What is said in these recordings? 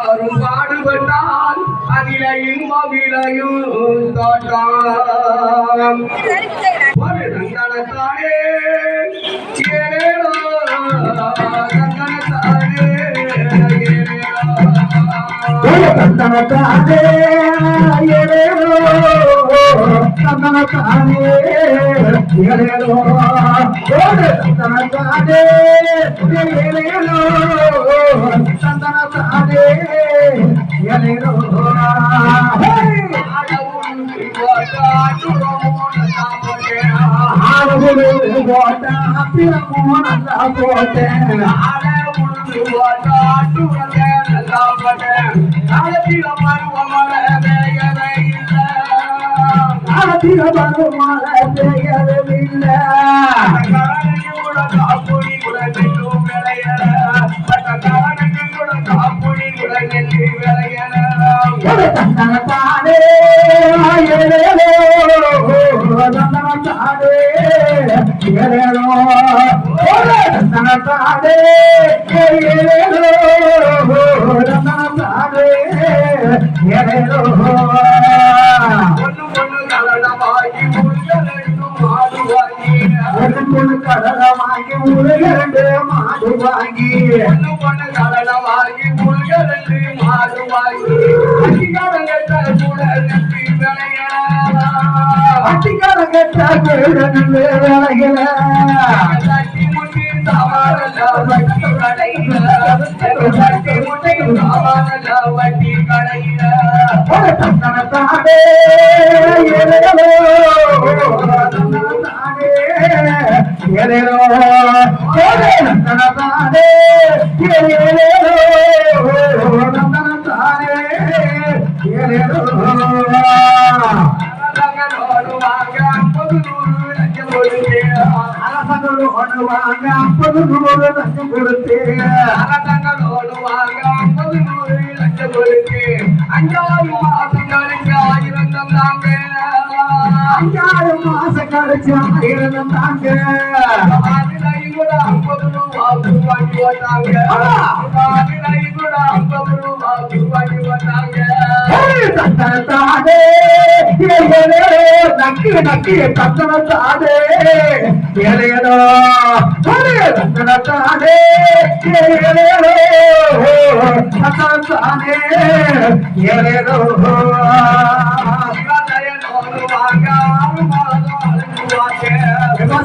எல்லாரும் பாடுபட்டால் அதில இன்ப விளையும் தோட்டம். ஒரு தந்தனத்தானே ஏனேனோ தந்தனத்தானே ஏனேனோ. தந்தனத்தானே ஏனேனோ போட்டா நல்லா போட்டேன் ஆதிர பருமால செய்யவில்லை ஒரு தந்தனத்தானே ஏனேனோ தந்தனத்தானே ஏனேனோ ஒரு தந்தனத்தானே ஏனேனோ தந்தனத்தானே ஏனேனோ ஒரு பொண்ணு கடலை வாங்கி மாடு வாங்கி அட்டிக்கார கெட்ட வீடு ஏனேனோ ஒரு தந்தனத்தானே ஏனேனோ தந்தனத்தானே ஏனேனோ அரசர்கள் ஒன்று வாங்க ஐம்பது நூறு லட்சம் கொடுத்து அஞ்சாறு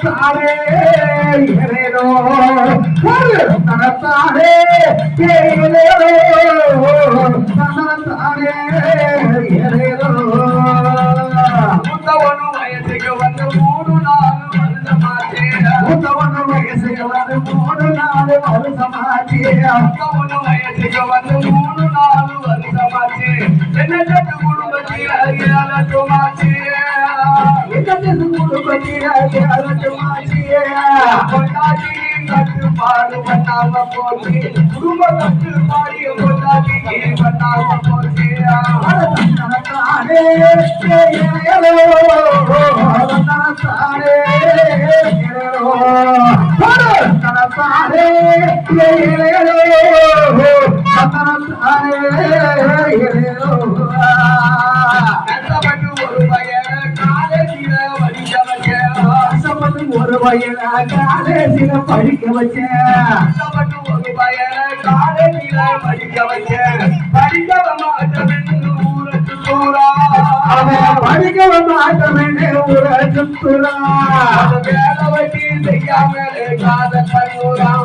தந்தனத்தானே ஏனேனோ ஒரு தந்தனத்தானே ஏனேனோ தந்தனத்தானே ஏனேனோ வயசுக்கு வந்து மூணு நாலு வருஷமாச்சே மூத்தவன வயசுக்கு வந்து மூணு நாலு வருஷமாச்சு மூணு வயசுக்கு வந்து மூணு நாலு வருஷமாச்சு என்ன जिसको बनिया ध्यान मानिए बता दी नट मार बता बकोसी गुरु मत मारी बता दी बता बकोसी हर तारे ये ये हर तारे ये रो हर तारे ये ये रो हर तारे ये रो ऐसा बटू बोलूँगा வச்சேன் ஒரு வயல காலேஜில படிக்க வச்சேன். கஷ்டப்பட்டு ஒரு பையனை காலேஜில படிக்க வச்சேன். படிக்க தூரா அவன் வேலை வட்டி செய்யாமலே காதல் பண்ணுறான்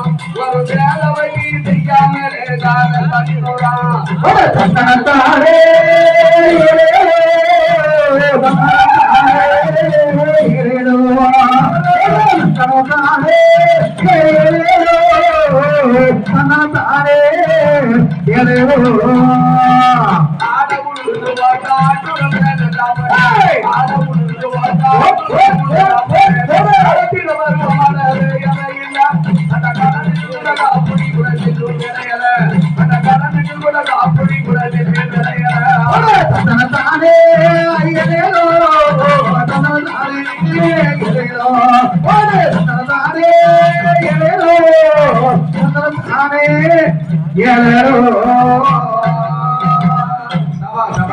நாடகம் தனதானே ஐயனேலோ தனதானே